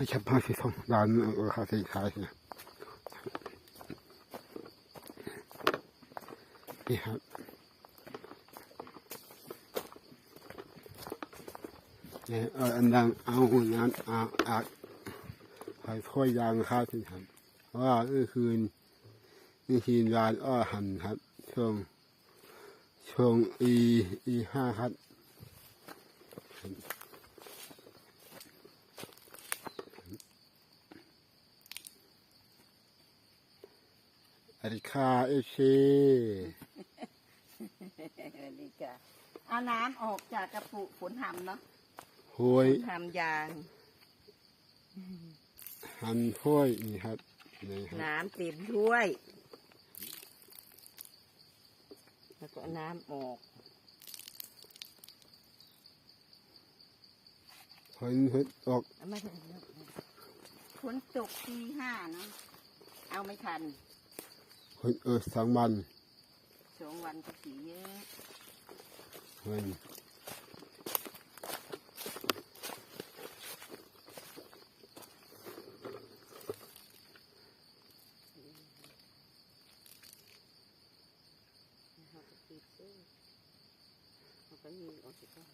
ให้ฉับพาสิส่งด้านเออเขาสิขายนะนี่ครับเนี่ยเอออันดังเอาหุ่นนั้นเอาอาใส่ถ้วยยางข้าวสิครับเพราะว่านี่คืนนี่คืนร้านอ้อหันครับช่วงช่วงอีอีห้าครับ สวัสดีค่ะเอฟซีดีจ้ะเอาน้ำออกจากกระปุกฝนหำเนาะหวยฝนหำยางหันถ้วยนี่ครับนี่ครับน้ำเต็มถ้วย แล้วก็เอาน้ำออกเพิ่นเพิ่นออกเอามาเถอะฝนตกทีห้าเนาะเอาไม่ทัน เพิ่นเออสังวันสองวันก็สีเยอะเพิ่นเขาก็ปิดเสื้อเขาก็ยิงออกสิก่อน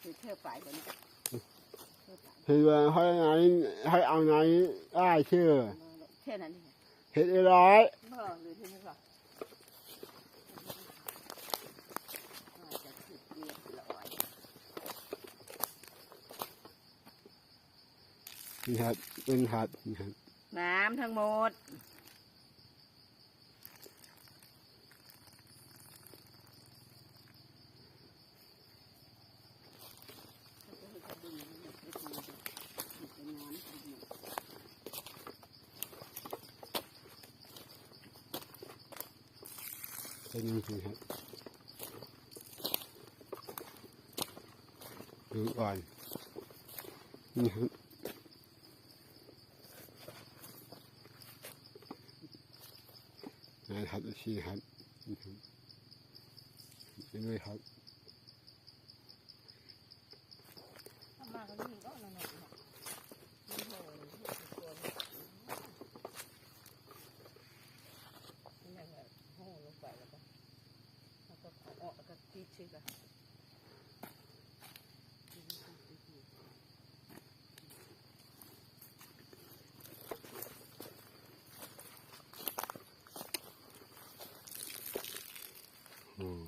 คือเธอฝ่ายเดี๋ยวนี้ เธอฝ่ายเห็นว่าให้ไงให้เอาไงได้ชื่อแค่นั้นเห็ดอะไรร้อยบ่หรือที่นี่ก่อะผิดเรียบร้อยนี่ครับเป็นหัดนี่ครับน้ำทั้งหมด เป็นยังไงครับดูก่อนนี่ครับนายหัดชีครับนี่ครับนี่ด้วยครับมาก็นี่ก็นั่นแหละนี่โหตัวนี่แหละโหลงไปแล้วก็แล้ว ก็เอากแล้วก็ตีชื่อกันอืม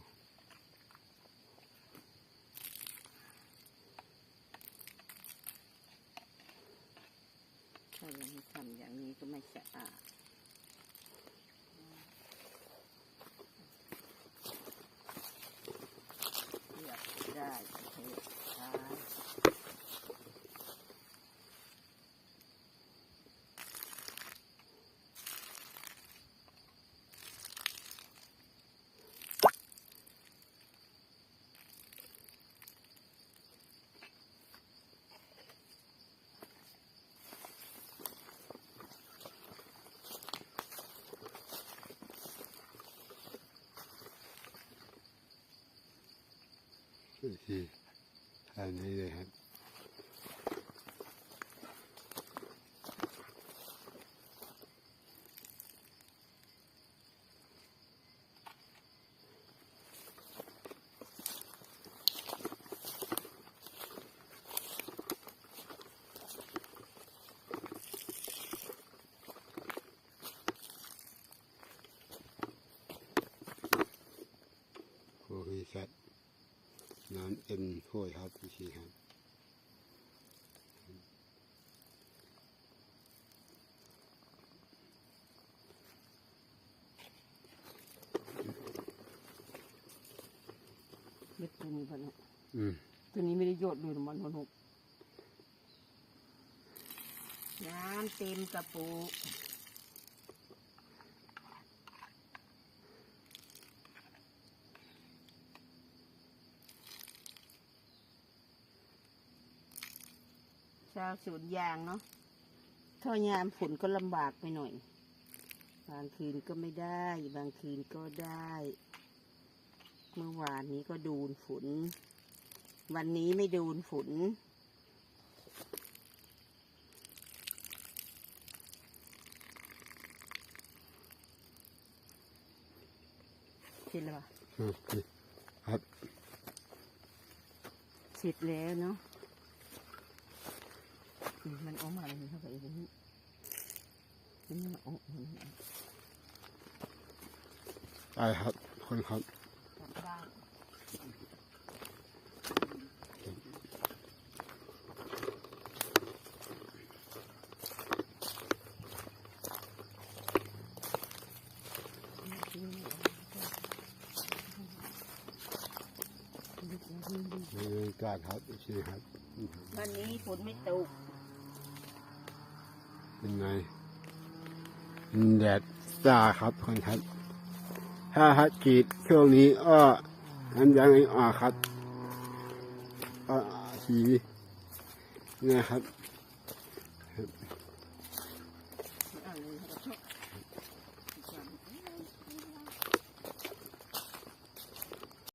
ถ้ายังไม่ทำอย่างนี้ก็ไม่สะอาดเลือกได้เทท้าย อีกทีอันนี้เลยครับ โอ้ยสัตว์น้ำเต็ม ถ้วยครับพี่ชีครับเม็ดตัวนี้พอนะอืมตัวนี้ไม่ได้โยดเลยมันมันหกน้ำเต็มกระปุก ชาวสวนยางเนาะถ้ายามฝนก็ลำบากไปหน่อย บางคืนก็ไม่ได้ บางคืนก็ได้ เมื่อวานนี้ก็ดูนฝน วันนี้ไม่ดูนฝนเสร็จแล้วปะโอเคครับเสร็จแล้วเนาะอื มันออกมาเลยเข้าไปอย่างนี้มันมาออกมาไปครับคนครับกานบรรยากาศครับโอเคครับ วันนี้ฝนไม่ตก เป็นไงแดดจ้าครับคนครับ ถ้าฮัดกีดช่วงนี้อ้อนั้นยังไงอ้อกครับอ้อสีเนี่ยครับ